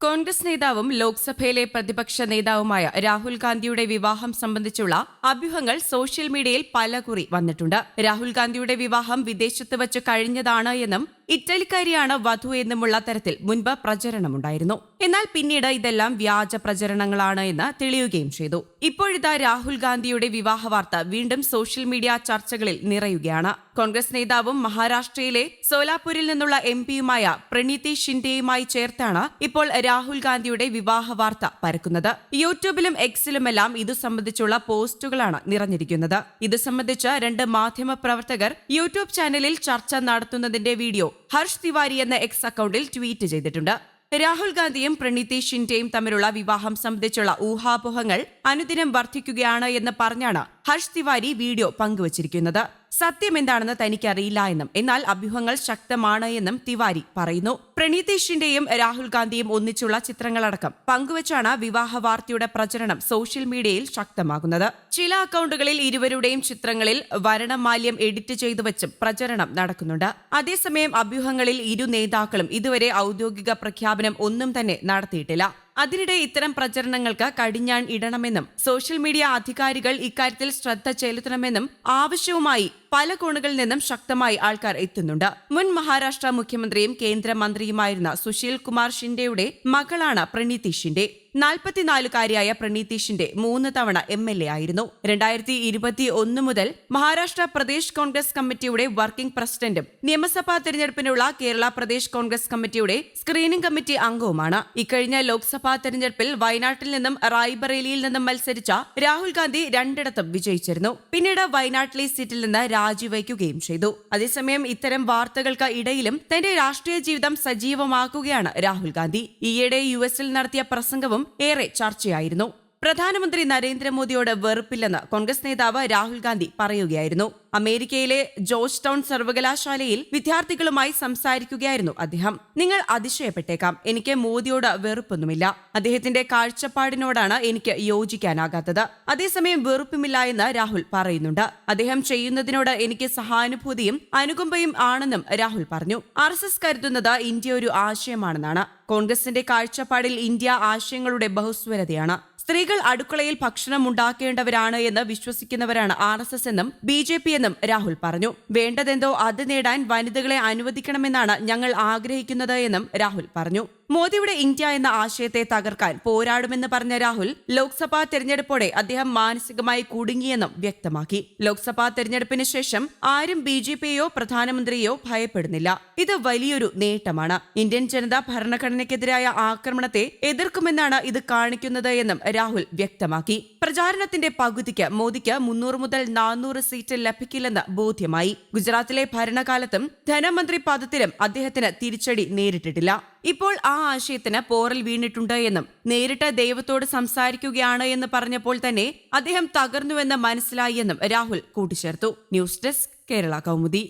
കോൺഗ്രസ് നേതാവും ലോക്സഭയിലെ പ്രതിപക്ഷ നേതാവുമായ രാഹുൽ ഗാന്ധിയുടെ വിവാഹം സംബന്ധിച്ചുള്ള അഭ്യൂഹങ്ങൾ സോഷ്യൽ മീഡിയയിൽ പലകുറി വന്നിട്ടുണ്ട്. രാഹുൽ ഗാന്ധിയുടെ വിവാഹം വിദേശത്ത് വച്ച് കഴിഞ്ഞതാണ് എന്നും ഇറ്റലിക്കാരിയാണ് വധു എന്നുമുള്ള തരത്തിൽ മുൻപ് പ്രചരണമുണ്ടായിരുന്നു. എന്നാൽ പിന്നീട് ഇതെല്ലാം വ്യാജ പ്രചരണങ്ങളാണ് എന്ന് തെളിയുകയും ചെയ്തു. ഇപ്പോഴിതാ രാഹുൽ ഗാന്ധിയുടെ വിവാഹ വാർത്ത വീണ്ടും സോഷ്യൽ മീഡിയ ചർച്ചകളിൽ നിറയുകയാണ്. കോൺഗ്രസ് നേതാവും മഹാരാഷ്ട്രയിലെ സോലാപൂരിൽ നിന്നുള്ള എം പിയുമായ പ്രണീതി ഷിൻഡെയുമായി ചേർത്താണ് ഇപ്പോൾ രാഹുൽ ഗാന്ധിയുടെ വിവാഹ വാർത്ത പരക്കുന്നത്. യൂട്യൂബിലും എക്സിലുമെല്ലാം ഇതു സംബന്ധിച്ചുള്ള പോസ്റ്റുകളാണ് നിറഞ്ഞിരിക്കുന്നത്. ഇത് സംബന്ധിച്ച് രണ്ട് മാധ്യമ പ്രവർത്തകർ യൂട്യൂബ് ചാനലിൽ ചർച്ച നടത്തുന്നതിന്റെ വീഡിയോ ഹർഷ് തിവാരി എന്ന എക്സ് അക്കൗണ്ടിൽ ട്വീറ്റ് ചെയ്തിട്ടുണ്ട്. രാഹുൽ ഗാന്ധിയും പ്രണീതി ഷിൻഡെയും തമ്മിലുള്ള വിവാഹം സംബന്ധിച്ചുള്ള ഊഹാപോഹങ്ങൾ അനുദിനം വർദ്ധിക്കുകയാണ് എന്ന് പറഞ്ഞാണ് ഹർഷ് തിവാരി വീഡിയോ പങ്കുവച്ചിരിക്കുന്നത്. സത്യം എന്താണെന്ന് തനിക്കറിയില്ല എന്നും എന്നാൽ അഭ്യൂഹങ്ങൾ ശക്തമാണ് എന്നും തിവാരി പറയുന്നു. പ്രണീതീഷിന്റെയും രാഹുൽ ഗാന്ധിയും ഒന്നിച്ചുള്ള ചിത്രങ്ങളടക്കം പങ്കുവച്ചാണ് വിവാഹ വാർത്തയുടെ പ്രചരണം സോഷ്യൽ മീഡിയയിൽ ശക്തമാകുന്നത്. ചില അക്കൗണ്ടുകളിൽ ഇരുവരുടെയും ചിത്രങ്ങളിൽ വരണമാല്യം എഡിറ്റ് ചെയ്തു വച്ചും പ്രചരണം നടക്കുന്നുണ്ട്. അതേസമയം അഭ്യൂഹങ്ങളിൽ ഇരു നേതാക്കളും ഇതുവരെ ഔദ്യോഗിക പ്രഖ്യാപനം ഒന്നും തന്നെ നടത്തിയിട്ടില്ല. അതിനിടെ ഇത്തരം പ്രചരണങ്ങൾക്ക് കടിഞ്ഞാൺ ഇടണമെന്നും സോഷ്യൽ മീഡിയ അധികാരികൾ ഇക്കാര്യത്തിൽ ശ്രദ്ധ ചെലുത്തണമെന്നും ആവശ്യവുമായി പല കോണുകളിൽ നിന്നും ശക്തമായി ആൾക്കാർ എത്തുന്നുണ്ട്. മുൻ മഹാരാഷ്ട്ര മുഖ്യമന്ത്രിയും കേന്ദ്രമന്ത്രിയുമായിരുന്ന സുശീൽ കുമാർ ഷിൻഡെയുടെ മകളാണ് പ്രണീതി ഷിൻഡെ. നാൽപ്പത്തിനാലുകാരിയായ പ്രണീതീഷിന്റെ മൂന്ന് തവണ എം എൽ എ ആയിരുന്നു. രണ്ടായിരത്തി ഇരുപത്തി ഒന്ന് മുതൽ മഹാരാഷ്ട്ര പ്രദേശ് കോൺഗ്രസ് കമ്മിറ്റിയുടെ വർക്കിംഗ് പ്രസിഡന്റും നിയമസഭാ തെരഞ്ഞെടുപ്പിനുള്ള കേരള പ്രദേശ് കോൺഗ്രസ് കമ്മിറ്റിയുടെ സ്ക്രീനിംഗ് കമ്മിറ്റി അംഗവുമാണ്. ഇക്കഴിഞ്ഞ ലോക്സഭാ തെരഞ്ഞെടുപ്പിൽ വയനാട്ടിൽ നിന്നും റായ്ബറേലിയിൽ നിന്നും മത്സരിച്ച രാഹുൽ ഗാന്ധി രണ്ടിടത്തും വിജയിച്ചിരുന്നു. പിന്നീട് വയനാട്ടിലെ സീറ്റിൽ നിന്ന് രാജിവയ്ക്കുകയും ചെയ്തു. അതേസമയം ഇത്തരം വാർത്തകൾക്ക് ഇടയിലും തന്റെ രാഷ്ട്രീയ ജീവിതം സജീവമാക്കുകയാണ് രാഹുൽ ഗാന്ധി. ഈയിടെ യു എസിൽ നടത്തിയ പ്രസംഗവും ഏറെ ചർച്ചയായിരുന്നു. പ്രധാനമന്ത്രി നരേന്ദ്രമോദിയോട് വെറുപ്പില്ലെന്ന് കോൺഗ്രസ് നേതാവ് രാഹുൽ ഗാന്ധി പറയുകയായിരുന്നു. അമേരിക്കയിലെ ജോർജ് ടൗൺ സർവകലാശാലയിൽ വിദ്യാർത്ഥികളുമായി സംസാരിക്കുകയായിരുന്നു അദ്ദേഹം. നിങ്ങൾ അതിശയപ്പെട്ടേക്കാം. എനിക്ക് മോദിയോട് വെറുപ്പൊന്നുമില്ല. അദ്ദേഹത്തിന്റെ കാഴ്ചപ്പാടിനോടാണ് എനിക്ക് യോജിക്കാനാകാത്തത്. അതേസമയം വെറുപ്പുമില്ല എന്ന് രാഹുൽ പറയുന്നുണ്ട്. അദ്ദേഹം ചെയ്യുന്നതിനോട് എനിക്ക് സഹാനുഭൂതിയും അനുകമ്പയും ആണെന്നും രാഹുൽ പറഞ്ഞു. ആർ എസ് എസ് കരുതുന്നത് ഇന്ത്യ ഒരു ആശയമാണെന്നാണ്. കോൺഗ്രസിന്റെ കാഴ്ചപ്പാടിൽ ഇന്ത്യ ആശയങ്ങളുടെ ബഹുസ്വരതയാണ്. സ്ത്രീകൾ അടുക്കളയിൽ ഭക്ഷണം ഉണ്ടാക്കേണ്ടവരാണ് എന്ന് വിശ്വസിക്കുന്നവരാണ് ആർ എസ് എസ് എന്നും ബി ജെ പി എന്നും രാഹുൽ പറഞ്ഞു. വേണ്ടതെന്തോ അത് നേടാൻ വനിതകളെ അനുവദിക്കണമെന്നാണ് ഞങ്ങൾ ആഗ്രഹിക്കുന്നത് എന്നും രാഹുൽ പറഞ്ഞു. മോദിയുടെ ഇന്ത്യ എന്ന ആശയത്തെ തകർക്കാൻ പോരാടുമെന്ന് പറഞ്ഞ രാഹുൽ ലോക്സഭാ തെരഞ്ഞെടുപ്പോടെ അദ്ദേഹം മാനസികമായി കുടുങ്ങിയെന്നും വ്യക്തമാക്കി. ലോക്സഭാ തെരഞ്ഞെടുപ്പിന് ശേഷം ആരും ബി ജെ പിയോ പ്രധാനമന്ത്രിയോ ഭയപ്പെടുന്നില്ല. ഇത് വലിയൊരു നേട്ടമാണ്. ഇന്ത്യൻ ജനത ഭരണഘടനയ്ക്കെതിരായ ആക്രമണത്തെ എതിർക്കുമെന്നാണ് ഇത് കാണിക്കുന്നത് എന്നും രാഹുൽ വ്യക്തമാക്കി. പ്രചാരണത്തിന്റെ പകുതിക്ക് മോദിക്ക് മുന്നൂറ് മുതൽ നാനൂറ് സീറ്റ് ലഭിക്കില്ലെന്ന് ബോധ്യമായി. ഗുജറാത്തിലെ ഭരണകാലത്തും ധനമന്ത്രി പദത്തിലും അദ്ദേഹത്തിന് തിരിച്ചടി നേരിട്ടിട്ടില്ല. ഇപ്പോൾ ആ ആശയത്തിന് പോറൽ വീണിട്ടുണ്ട് എന്നും നേരിട്ട് ദൈവത്തോട് സംസാരിക്കുകയാണ് എന്ന് പറഞ്ഞപ്പോൾ തന്നെ അദ്ദേഹം തകർന്നുവെന്ന് മനസ്സിലായി എന്നും രാഹുൽ കൂട്ടിച്ചേർത്തു. News desk Kerala Kaumudi.